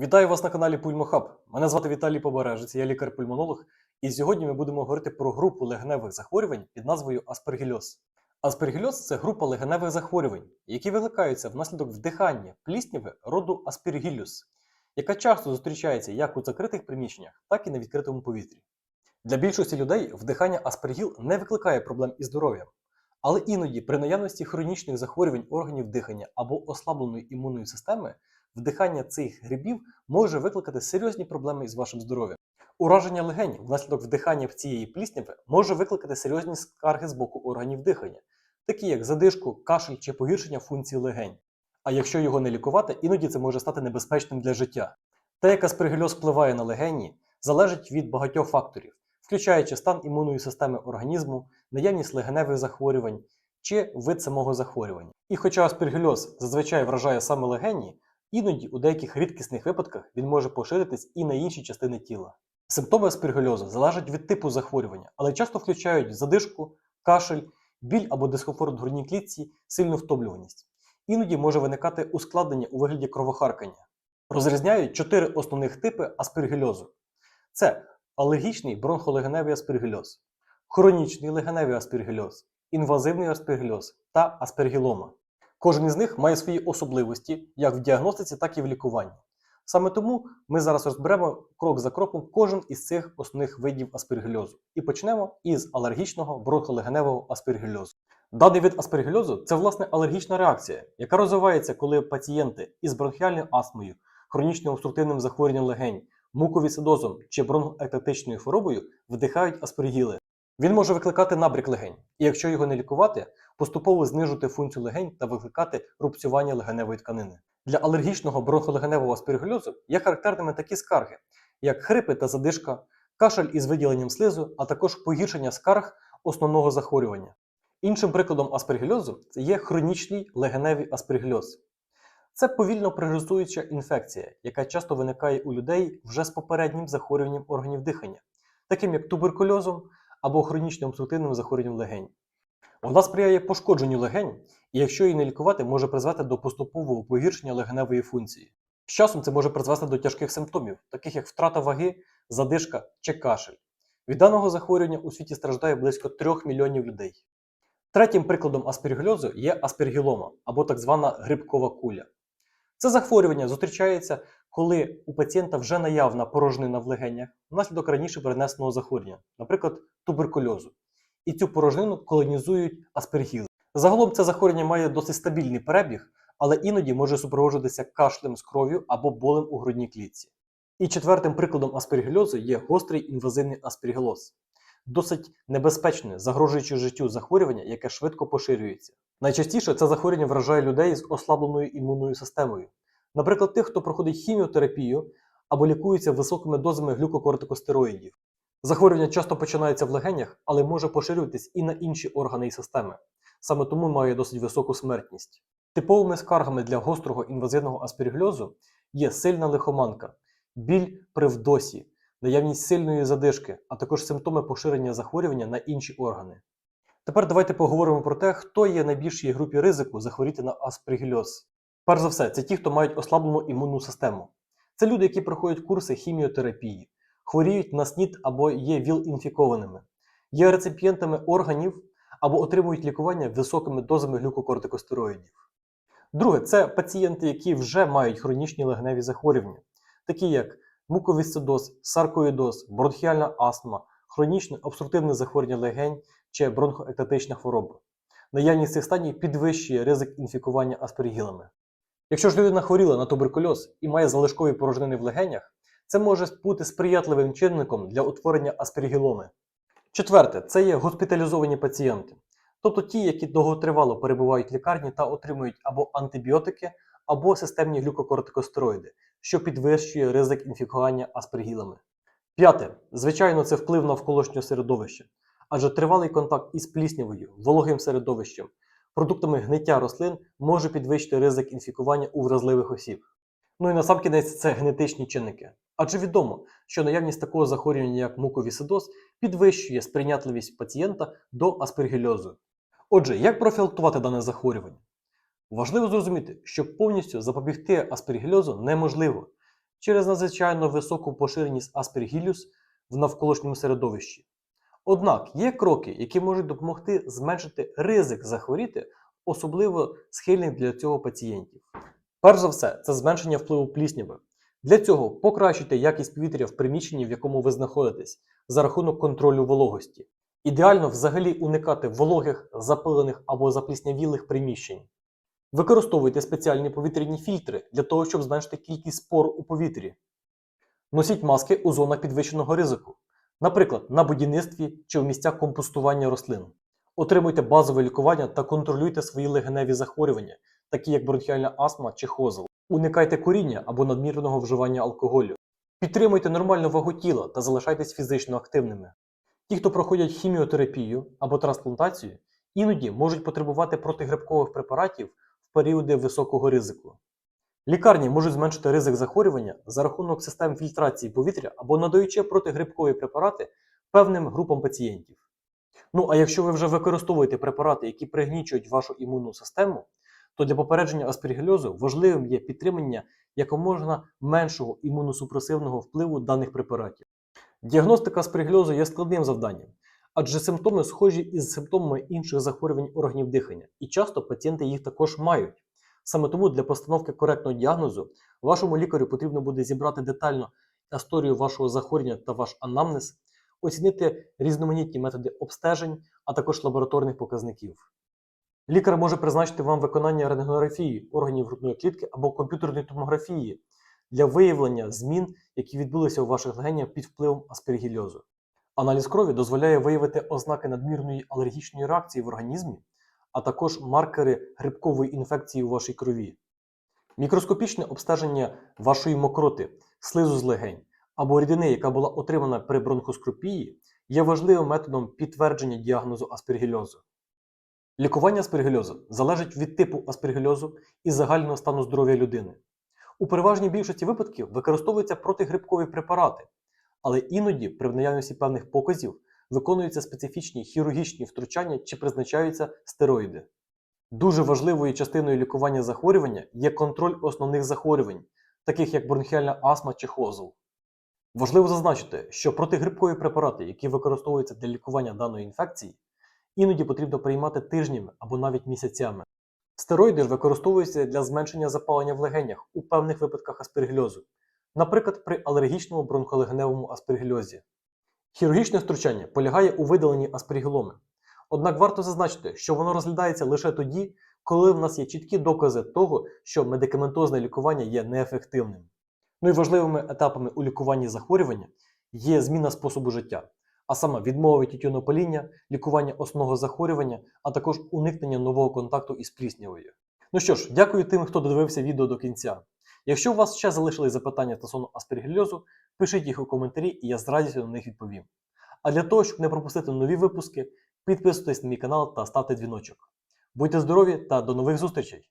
Вітаю вас на каналі Пульмохаб. Мене звати Віталій Побережець, я лікар-пульмонолог, і сьогодні ми будемо говорити про групу легеневих захворювань під назвою аспергільоз. Аспергільоз це група легеневих захворювань, які викликаються внаслідок вдихання плісняви роду аспергілюс, яка часто зустрічається як у закритих приміщеннях, так і на відкритому повітрі. Для більшості людей вдихання аспергіл не викликає проблем із здоров'ям, але іноді при наявності хронічних захворювань органів дихання або ослабленої імунної системи вдихання цих грибів може викликати серйозні проблеми із вашим здоров'ям. Ураження легень внаслідок вдихання цієї плісняви може викликати серйозні скарги з боку органів дихання, такі як задишку, кашель чи погіршення функцій легень. А якщо його не лікувати, іноді це може стати небезпечним для життя. Те, як аспергільоз впливає на легені, залежить від багатьох факторів, включаючи стан імунної системи організму, наявність легеневих захворювань чи вид самого захворювання. І хоча аспергільоз зазвичай вражає саме легені, Іноді у деяких рідкісних випадках він може поширитись і на інші частини тіла. Симптоми аспергільозу залежать від типу захворювання, але часто включають задишку, кашель, біль або дискомфорт в грудній клітці, сильну втомлюваність. Іноді може виникати ускладнення у вигляді кровохаркання. Розрізняють чотири основних типи аспергільозу: це алергічний бронхолегеневий аспергільоз, хронічний легеневий аспергільоз, інвазивний аспергільоз та аспергілома. Кожен із них має свої особливості як в діагностиці, так і в лікуванні. Саме тому ми зараз розберемо крок за кроком кожен із цих основних видів аспергільозу. І почнемо із алергічного бронхолегеневого аспергільозу. Даний вид аспергільозу це власне алергічна реакція, яка розвивається, коли пацієнти із бронхіальною астмою, хронічним обструктивним захворюванням легень, муковісидозом чи бронхоектатичною хворобою вдихають аспергіли. Він може викликати набряк легень, і якщо його не лікувати, поступово знижувати функцію легень та викликати рубцювання легеневої тканини. Для алергічного бронхолегеневого аспергільозу є характерними такі скарги, як хрипи та задишка, кашель із виділенням слизу, а також погіршення скарг основного захворювання. Іншим прикладом аспергільозу це є хронічний легеневий аспергільоз. Це повільно прогресуюча інфекція, яка часто виникає у людей вже з попереднім захворюванням органів дихання, таким як туберкульозом або хронічним обструктивним захворюванням легень. Вона сприяє пошкодженню легень, і якщо її не лікувати, може призвести до поступового погіршення легеневої функції. З часом це може призвести до тяжких симптомів, таких як втрата ваги, задишка чи кашель. Від даного захворювання у світі страждає близько 3 мільйонів людей. Третім прикладом аспергільозу є аспергілома або так звана грибкова куля. Це захворювання зустрічається, коли у пацієнта вже наявна порожнина в легенях внаслідок раніше перенесеного захворювання, наприклад, туберкульозу. І цю порожнину колонізують аспергіли. Загалом це захворювання має досить стабільний перебіг, але іноді може супроводжуватися кашлем з кров'ю або болем у грудній клітці. І четвертим прикладом аспергільозу є гострий інвазивний аспергілоз. Досить небезпечне, загрожуючи життю захворювання, яке швидко поширюється. Найчастіше це захворювання вражає людей з ослабленою імунною системою, наприклад, тих, хто проходить хіміотерапію або лікується високими дозами глюкокортикостероїдів. Захворювання часто починається в легенях, але може поширюватись і на інші органи і системи. Саме тому має досить високу смертність. Типовими скаргами для гострого інвазивного аспергільозу є сильна лихоманка, біль при вдосі, наявність сильної задишки, а також симптоми поширення захворювання на інші органи. Тепер давайте поговоримо про те, хто є найбільшій групі ризику захворіти на аспергільоз. Перш за все, це ті, хто мають ослаблену імунну систему. Це люди, які проходять курси хіміотерапії, хворіють на СНІД або є ВІЛ-інфікованими, є реципієнтами органів або отримують лікування високими дозами глюкокортикостероїдів. Друге, це пацієнти, які вже мають хронічні легеневі захворювання, такі як муковісцидоз, саркоїдоз, бронхіальна астма, хронічне обструктивне захворювання легень чи бронхоектатична хвороба. Наявність цих станів підвищує ризик інфікування аспергілами. Якщо ж людина хворіла на туберкульоз і має залишкові порожнини в легенях, це може бути сприятливим чинником для утворення аспергіломи. Четверте, це є госпіталізовані пацієнти, тобто ті, які довготривало перебувають в лікарні та отримують або антибіотики, або системні глюкокортикостероїди, що підвищує ризик інфікування аспергілами. П'яте, звичайно, це вплив навколишнього середовища, адже тривалий контакт із пліснявою, вологим середовищем, продуктами гниття рослин може підвищити ризик інфікування у вразливих осіб. Ну і насамкінець це генетичні чинники. Адже відомо, що наявність такого захворювання, як муковісидоз, підвищує сприйнятливість пацієнта до аспергільозу. Отже, як профілактувати дане захворювання? Важливо зрозуміти, що повністю запобігти аспергільозу неможливо. через надзвичайно високу поширеність аспергілюс в навколишньому середовищі. Однак є кроки, які можуть допомогти зменшити ризик захворіти, особливо схильних для цього пацієнтів. Перш за все, це зменшення впливу плісняви. Для цього покращуйте якість повітря в приміщенні, в якому ви знаходитесь, за рахунок контролю вологості. Ідеально взагалі уникати вологих, запилених або запліснявілих приміщень. Використовуйте спеціальні повітряні фільтри для того, щоб зменшити кількість спор у повітрі. Носіть маски у зонах підвищеного ризику, наприклад, на будівництві чи в місцях компостування рослин. Отримуйте базове лікування та контролюйте свої легеневі захворювання, такі як бронхіальна астма чи хозел. Уникайте куріння або надмірного вживання алкоголю. Підтримуйте нормальну вагу тіла та залишайтесь фізично активними. Ті, хто проходять хіміотерапію або трансплантацію, іноді можуть потребувати протигрибкових препаратів в періоди високого ризику. Лікарні можуть зменшити ризик захворювання за рахунок систем фільтрації повітря або надаючи протигрибкові препарати певним групам пацієнтів. Ну а якщо ви вже використовуєте препарати, які пригнічують вашу імунну систему, то для попередження аспергільозу важливим є підтримання якомога меншого імуносупресивного впливу даних препаратів. Діагностика аспергільозу є складним завданням, адже симптоми схожі із симптомами інших захворювань органів дихання, і часто пацієнти їх також мають. Саме тому для постановки коректного діагнозу вашому лікарю потрібно буде зібрати детально історію вашого захворювання та ваш анамнез, оцінити різноманітні методи обстежень, а також лабораторних показників. Лікар може призначити вам виконання рентгенографії органів грудної клітки або комп'ютерної томографії для виявлення змін, які відбулися у ваших легенях під впливом аспергільозу. Аналіз крові дозволяє виявити ознаки надмірної алергічної реакції в організмі, а також маркери грибкової інфекції у вашій крові. Мікроскопічне обстеження вашої мокроти, слизу з легень або рідини, яка була отримана при бронхоскопії, є важливим методом підтвердження діагнозу аспергільозу. Лікування аспергільозу залежить від типу аспергільозу і загального стану здоров'я людини. У переважній більшості випадків використовуються протигрибкові препарати, але іноді при наявності певних показів виконуються специфічні хірургічні втручання чи призначаються стероїди. Дуже важливою частиною лікування захворювання є контроль основних захворювань, таких як бронхіальна астма чи хозл. Важливо зазначити, що протигрибкові препарати, які використовуються для лікування даної інфекції, іноді потрібно приймати тижнями або навіть місяцями. Стероїди ж використовуються для зменшення запалення в легенях у певних випадках аспергільозу, наприклад, при алергічному бронхолегеневому аспергільозі. Хірургічне втручання полягає у видаленні аспергіломи. Однак варто зазначити, що воно розглядається лише тоді, коли в нас є чіткі докази того, що медикаментозне лікування є неефективним. Ну і важливими етапами у лікуванні захворювання є зміна способу життя, а саме відмова від тютюнопаління, лікування основного захворювання, а також уникнення нового контакту із пліснявою. Ну що ж, дякую тим, хто додивився відео до кінця. Якщо у вас ще залишились запитання стосовно аспергільозу, пишіть їх у коментарі, і я з радістю на них відповім. А для того, щоб не пропустити нові випуски, підписуйтесь на мій канал та ставте дзвіночок. Будьте здорові та до нових зустрічей!